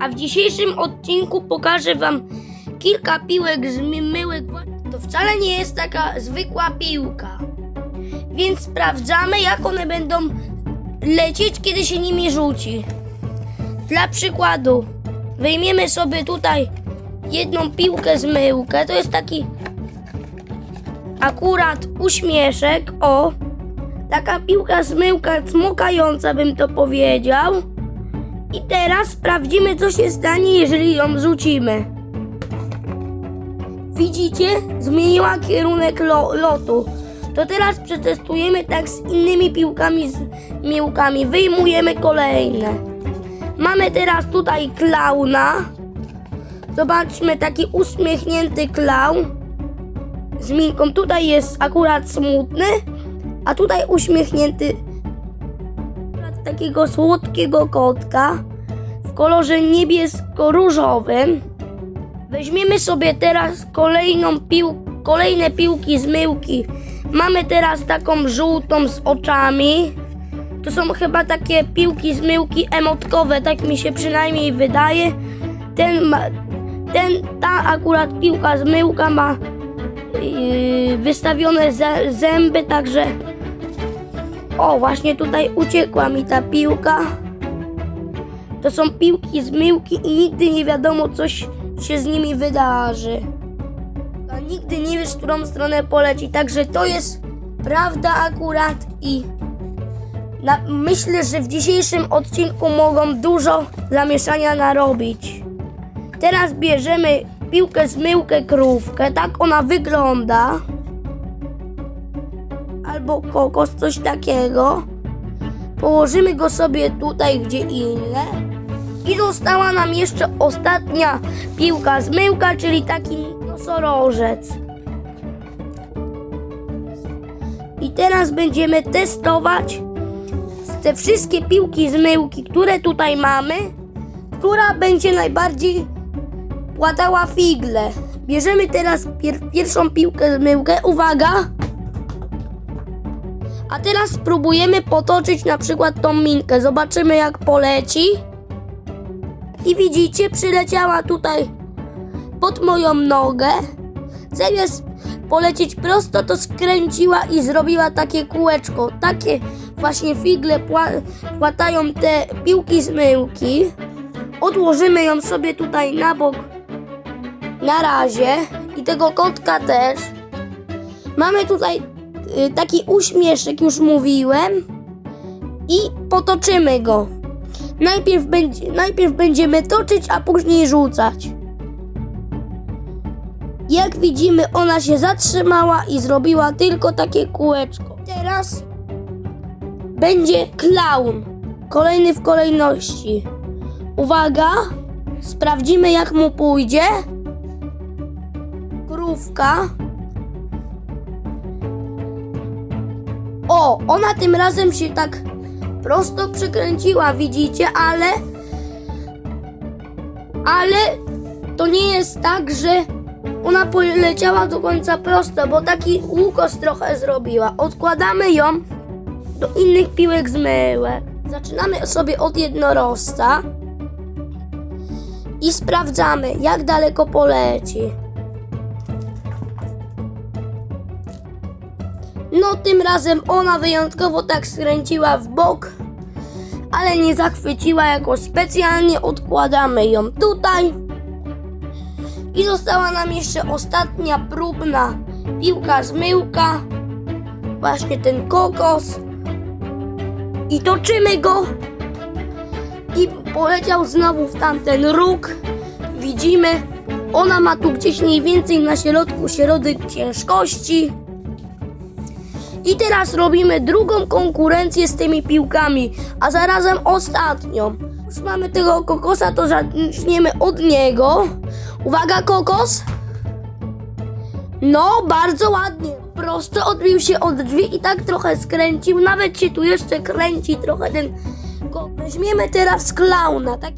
A w dzisiejszym odcinku pokażę wam kilka piłek z my- myłek. To wcale nie jest taka zwykła piłka. Więc sprawdzamy, jak one będą lecieć, kiedy się nimi rzuci. Dla przykładu, wyjmiemy sobie tutaj jedną piłkę z myłkę. To jest taki akurat uśmieszek. O, taka piłka z myłka cmokająca, bym to powiedział. I teraz sprawdzimy, co się stanie, jeżeli ją rzucimy. Widzicie? Zmieniła kierunek lo- lotu. To teraz przetestujemy tak z innymi piłkami z miłkami. Wyjmujemy kolejne. Mamy teraz tutaj klauna. Zobaczmy, taki uśmiechnięty klaun z minką. Tutaj jest akurat smutny, a tutaj uśmiechnięty takiego słodkiego kotka w kolorze niebiesko-różowym. Weźmiemy sobie teraz kolejną pił kolejne piłki z myłki. Mamy teraz taką żółtą z oczami. To są chyba takie piłki z myłki emotkowe, tak mi się przynajmniej wydaje. Ten, ma, ten ta akurat piłka z myłka ma yy, wystawione zęby, także o, właśnie tutaj uciekła mi ta piłka. To są piłki z myłki i nigdy nie wiadomo, coś się z nimi wydarzy. A nigdy nie wiesz, w którą stronę poleci. Także to jest prawda akurat i na, myślę, że w dzisiejszym odcinku mogą dużo zamieszania narobić. Teraz bierzemy piłkę z myłkę krówkę. Tak ona wygląda albo kokos, coś takiego. Położymy go sobie tutaj gdzie inne. I została nam jeszcze ostatnia piłka zmyłka, czyli taki nosorożec. I teraz będziemy testować te wszystkie piłki zmyłki, które tutaj mamy, która będzie najbardziej płatała figle. Bierzemy teraz pier- pierwszą piłkę zmyłkę. Uwaga! A teraz spróbujemy potoczyć na przykład tą minkę. Zobaczymy jak poleci. I widzicie, przyleciała tutaj pod moją nogę. Zamiast polecieć prosto, to skręciła i zrobiła takie kółeczko. Takie właśnie figle pła- płatają te piłki z myłki. Odłożymy ją sobie tutaj na bok na razie. I tego kotka też. Mamy tutaj taki uśmieszek, już mówiłem. I potoczymy go. Najpierw, będzie, najpierw będziemy toczyć, a później rzucać. Jak widzimy, ona się zatrzymała i zrobiła tylko takie kółeczko. Teraz będzie klaun. Kolejny w kolejności. Uwaga, sprawdzimy jak mu pójdzie. Krówka. O, ona tym razem się tak prosto przykręciła, widzicie, ale ale to nie jest tak, że ona poleciała do końca prosto, bo taki łukos trochę zrobiła. Odkładamy ją do innych piłek z myłek. Zaczynamy sobie od jednorożca i sprawdzamy, jak daleko poleci. No, tym razem ona wyjątkowo tak skręciła w bok, ale nie zachwyciła jakoś specjalnie. Odkładamy ją tutaj. I została nam jeszcze ostatnia próbna piłka z myłka. Właśnie ten kokos. I toczymy go. I poleciał znowu w tamten róg. Widzimy, ona ma tu gdzieś mniej więcej na środku środek ciężkości. I teraz robimy drugą konkurencję z tymi piłkami, a zarazem ostatnią. Już mamy tego kokosa, to zaczniemy od niego. Uwaga, kokos. No, bardzo ładnie. Prosto odbił się od drzwi i tak trochę skręcił. Nawet się tu jeszcze kręci trochę ten kokos. Weźmiemy teraz klauna. Tak...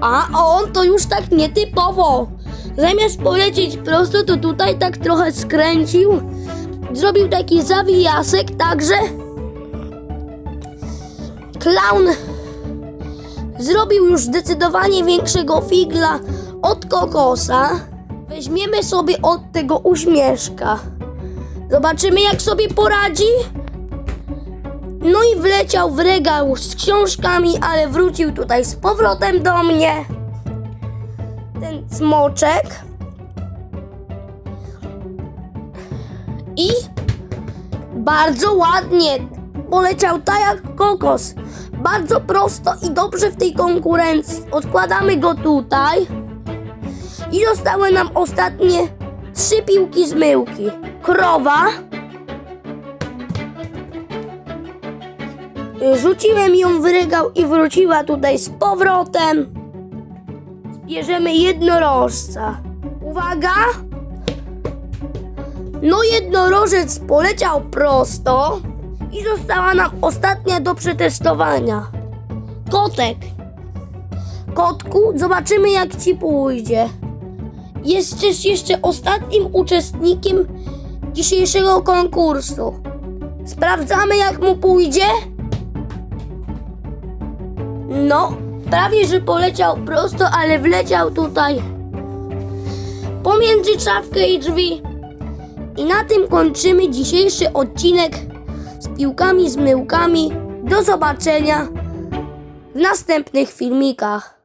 A on to już tak nietypowo. Zamiast polecieć prosto, to tutaj tak trochę skręcił. Zrobił taki zawijasek, także klaun zrobił już zdecydowanie większego figla od kokosa, weźmiemy sobie od tego uśmieszka. Zobaczymy, jak sobie poradzi. No i wleciał w regał z książkami, ale wrócił tutaj z powrotem do mnie. Ten smoczek. I bardzo ładnie poleciał tak jak kokos. Bardzo prosto i dobrze w tej konkurencji. Odkładamy go tutaj. I zostały nam ostatnie trzy piłki z myłki. Krowa. Rzuciłem ją w regał i wróciła tutaj z powrotem. Bierzemy jednorożca. Uwaga! No jednorożec poleciał prosto i została nam ostatnia do przetestowania. Kotek. Kotku, zobaczymy jak ci pójdzie. Jesteś jeszcze ostatnim uczestnikiem dzisiejszego konkursu. Sprawdzamy jak mu pójdzie. No, prawie że poleciał prosto, ale wleciał tutaj pomiędzy szafkę i drzwi. I na tym kończymy dzisiejszy odcinek z piłkami, z myłkami. Do zobaczenia w następnych filmikach.